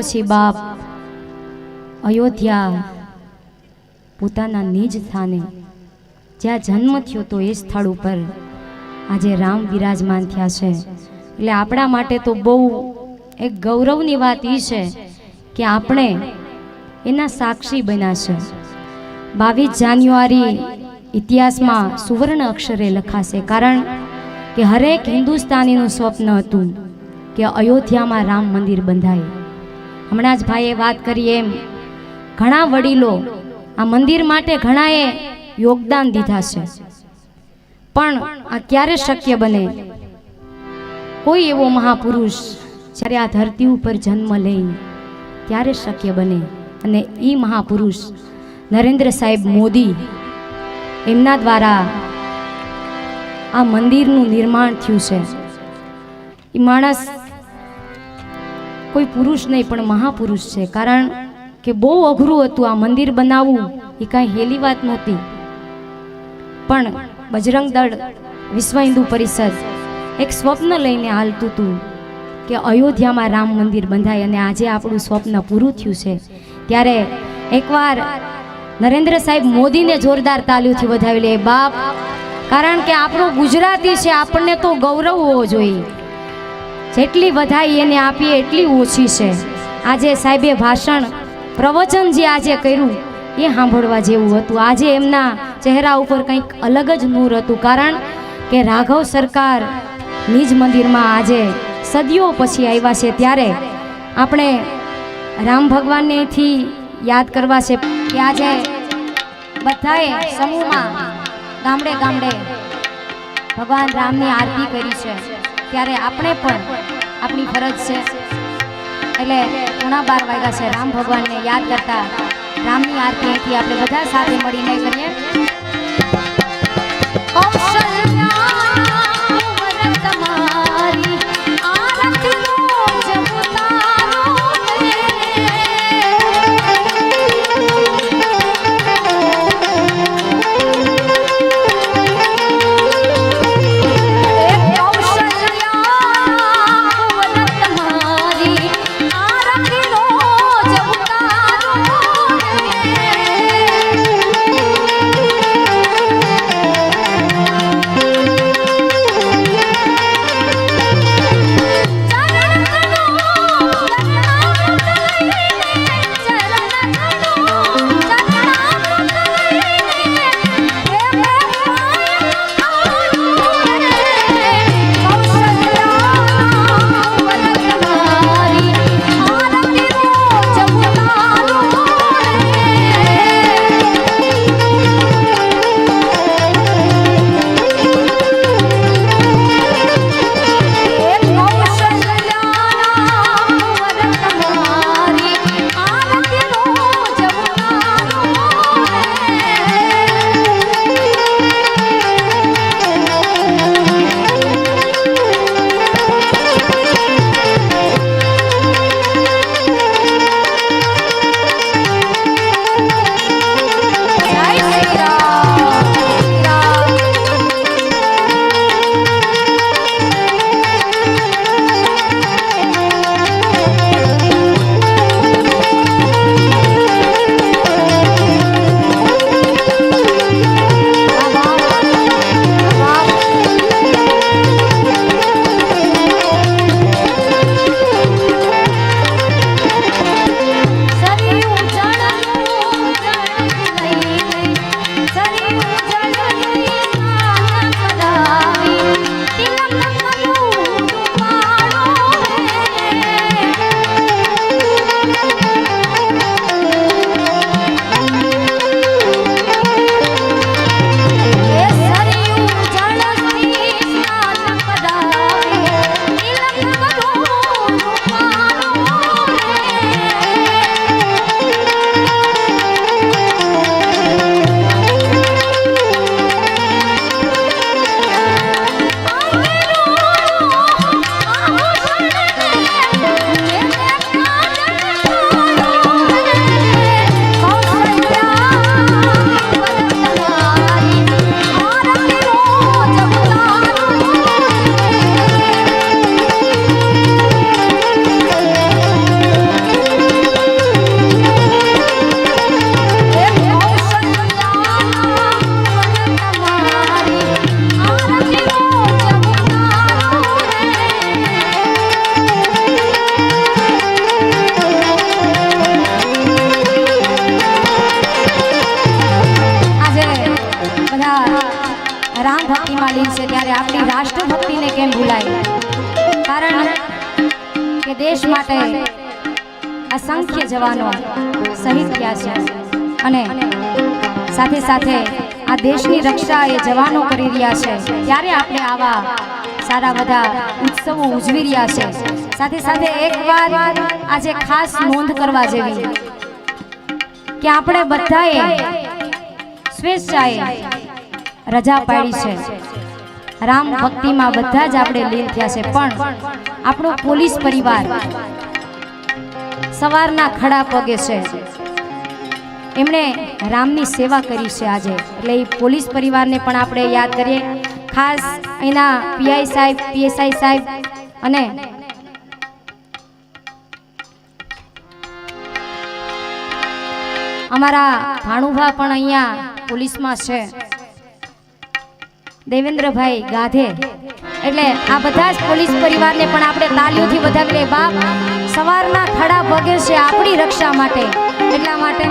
પછી બાપ, અયોધ્યા પોતાના નિજ સ્થાને, જ્યાં જન્મ થયો તો એ સ્થળ ઉપર આજે રામ વિરાજમાન થયા છે. એટલે આપણા માટે તો બહુ એક ગૌરવની વાત એ છે કે આપણે એના સાક્ષી બન્યા છે. બાવીસ જાન્યુઆરી ઇતિહાસમાં સુવર્ણ અક્ષરે લખાશે, કારણ કે હરેક હિન્દુસ્તાનીનું સ્વપ્ન હતું કે અયોધ્યામાં રામ મંદિર બંધાય. હમણાં જ ભાઈએ વાત કરી એમ, ઘણા વડીલો આ મંદિર માટે ઘણાએ યોગદાન દીધા છે, પણ આ ક્યારે શક્ય બને? કોઈ એવો મહાપુરુષ જ્યારે આ ધરતી ઉપર જન્મ લે, ત્યારે શક્ય બને. અને એ મહાપુરુષ નરેન્દ્ર સાહેબ મોદી એમના દ્વારા આ મંદિરનું નિર્માણ થયું છે. એ માણસ કોઈ પુરુષ નહીં, પણ મહાપુરુષ છે. કારણ કે બહુ અઘરું હતું આ મંદિર બનાવવું. એ કાંઈ હેલી વાત નહોતી. પણ બજરંગ દળ, વિશ્વ હિન્દુ પરિષદ, એક સ્વપ્ન લઈને હાલતું હતું કે અયોધ્યામાં રામ મંદિર બંધાય અને આજે આપણું સ્વપ્ન પૂરું થયું છે. ત્યારે એકવાર નરેન્દ્ર સાહેબ મોદીને જોરદાર તાલીઓથી વધાવી લે. બાપ, કારણ કે આપણું ગુજરાતી છે, આપણને તો ગૌરવ હોવો જોઈએ. જેટલી વધાઈ એને આપીએ એટલી ઓછી છે. આજે સાહેબે ભાષણ પ્રવચન જે આજે કર્યું, એ સાંભળવા જેવું હતું. આજે એમના ચહેરા ઉપર કંઈક અલગ જ નૂર હતું. કારણ કે રાઘવ સરકાર નિજ મંદિરમાં આજે સદીઓ પછી આવ્યા છે. ત્યારે આપણે રામ ભગવાનનેથી યાદ કરવા છે કે આજે બધાએ સમૂહમાં ગામડે ગામડે ભગવાન રામની આરતી કરી છે. ત્યારે આપણે પણ આપણી ફરજ છે. એટલે ઉણા બાર વાગ્યા છે. રામ ભગવાનને યાદ કરતા રામની આરતી અહીંથી આપણે બધા સાથે મળીને કરીએ. કે દેશ માટે અસંખ્ય જવાનો શહીદ થયા છે. અને સાથે સાથે આ દેશની રક્ષા એ જવાનો કરી રહ્યા છે. ત્યારે આપણે આવા સારા બધા ઉત્સવો ઉજવી રહ્યા છે. સાથે સાથે એક વાર આજે ખાસ નોંધ કરવા જેવી કે આપણે બધાએ સ્વેચ્છાએ રજા પાડી છે. રામ ભક્તિમાં બધા જ આપણે લીન થયા છે. પણ આપણો પોલીસ પરિવાર સવારના ખડા પગે છે. એમણે રામની સેવા કરી છે આજે. એટલે એ પોલીસ પરિવારને પણ આપણે યાદ કરીએ. ખાસ એના પીઆઈ સાહેબ, પીએસઆઈ સાહેબ અને અમારા ભાણુભા પણ અહીંયા પોલીસમાં છે. દેવેન્દ્રભાઈ ગાધે. એટલે આ બધા જ પોલીસ પરિવારને પણ આપણે તાલીઓથી બધા બાપ સવારના ખડા પગે છે આપણી રક્ષા માટે. એટલા માટે